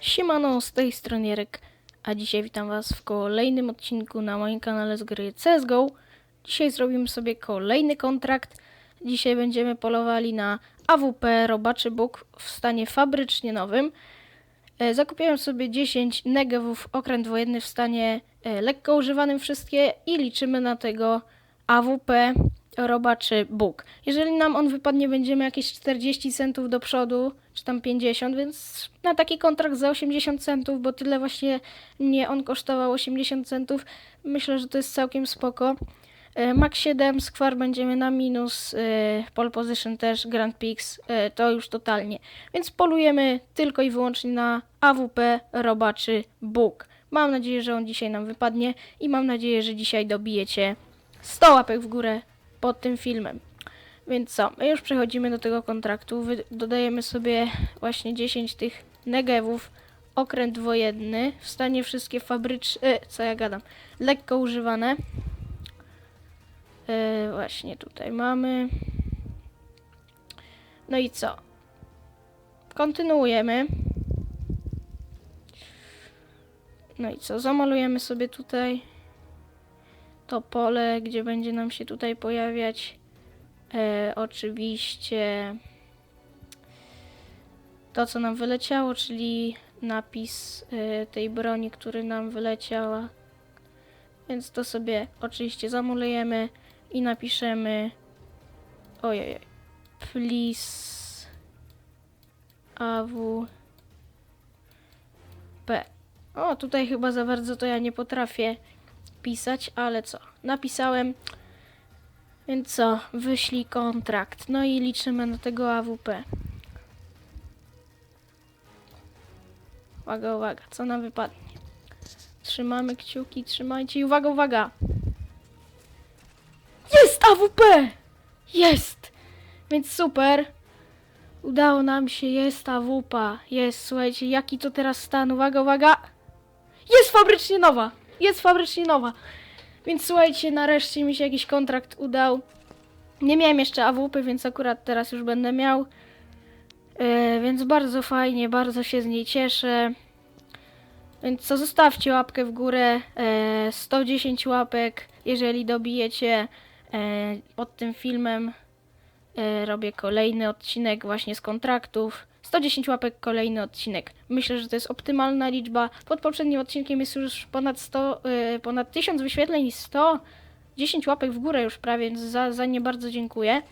Siemano, z tej strony Jarek, a dzisiaj witam was w kolejnym odcinku na moim kanale z gry CSGO. Dzisiaj zrobimy sobie kolejny kontrakt. Dzisiaj będziemy polowali na AWP Robaczy Bóg w stanie fabrycznie nowym. E, Zakupiłem sobie 10 negewów okręt wojenny w stanie e, lekko używanym wszystkie i liczymy na tego AWP Robaczy Bóg. Jeżeli nam on wypadnie, będziemy jakieś 40 centów do przodu, czy tam 50, więc na taki kontrakt za 80 centów, bo tyle właśnie mnie on kosztował 80 centów, myślę, że to jest całkiem spoko. E, Max 7, Square będziemy na minus, e, pole position też, Grand Prix, e, to już totalnie. Więc polujemy tylko i wyłącznie na AWP Robaczy Bóg. Mam nadzieję, że on dzisiaj nam wypadnie i mam nadzieję, że dzisiaj dobijecie 100 łapek w górę pod tym filmem. Więc co, my już przechodzimy do tego kontraktu, dodajemy sobie właśnie 10 tych negewów, okręt wojenny, w stanie wszystkie fabryczne, co ja gadam, lekko używane. E, właśnie tutaj mamy. No i co? Kontynuujemy. No i co? Zamalujemy sobie tutaj to pole, gdzie będzie nam się tutaj pojawiać e, oczywiście to, co nam wyleciało, czyli napis e, tej broni, który nam wyleciała. Więc to sobie oczywiście zamulujemy i napiszemy ojej, please AW P. O, tutaj chyba za bardzo to ja nie potrafię pisać, ale co? Napisałem. Więc co? Wyślij kontrakt. No i liczymy na tego AWP. Uwaga, uwaga, co nam wypadnie? Trzymamy kciuki, trzymajcie i uwaga, uwaga! Jest AWP! Jest! Więc super. Udało nam się, jest AWP. Jest, słuchajcie, jaki to teraz stan? Uwaga, uwaga! Jest fabrycznie nowa! Jest fabrycznie nowa. Więc słuchajcie, nareszcie mi się jakiś kontrakt udał. Nie miałem jeszcze AWP, więc akurat teraz już będę miał. E, więc bardzo fajnie, bardzo się z niej cieszę. Więc co, zostawcie łapkę w górę. E, 110 łapek, jeżeli dobijecie e, pod tym filmem. E, robię kolejny odcinek właśnie z kontraktów. 110 łapek, kolejny odcinek. Myślę, że to jest optymalna liczba. Pod poprzednim odcinkiem jest już ponad 100, e, ponad 1000 wyświetleń i 110 łapek w górę już prawie, więc za, za nie bardzo dziękuję.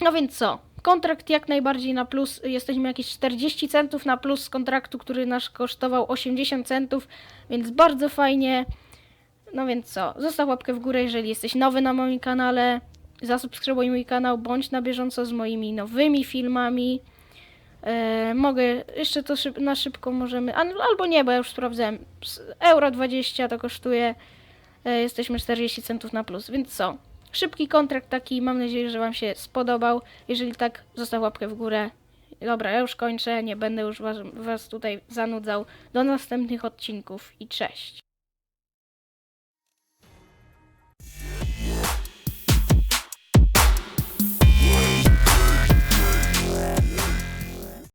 No więc co? Kontrakt jak najbardziej na plus. Jesteśmy jakieś 40 centów na plus z kontraktu, który nasz kosztował 80 centów, więc bardzo fajnie. No więc co? Zostaw łapkę w górę, jeżeli jesteś nowy na moim kanale. Zasubskrybuj mój kanał, bądź na bieżąco z moimi nowymi filmami. E, mogę, jeszcze to szyb, na szybko możemy, a, albo nie, bo ja już sprawdzałem. Euro 20 to kosztuje, e, jesteśmy 40 centów na plus, więc co? Szybki kontrakt taki, mam nadzieję, że Wam się spodobał. Jeżeli tak, zostaw łapkę w górę. Dobra, ja już kończę, nie będę już was, was tutaj zanudzał. Do następnych odcinków i cześć.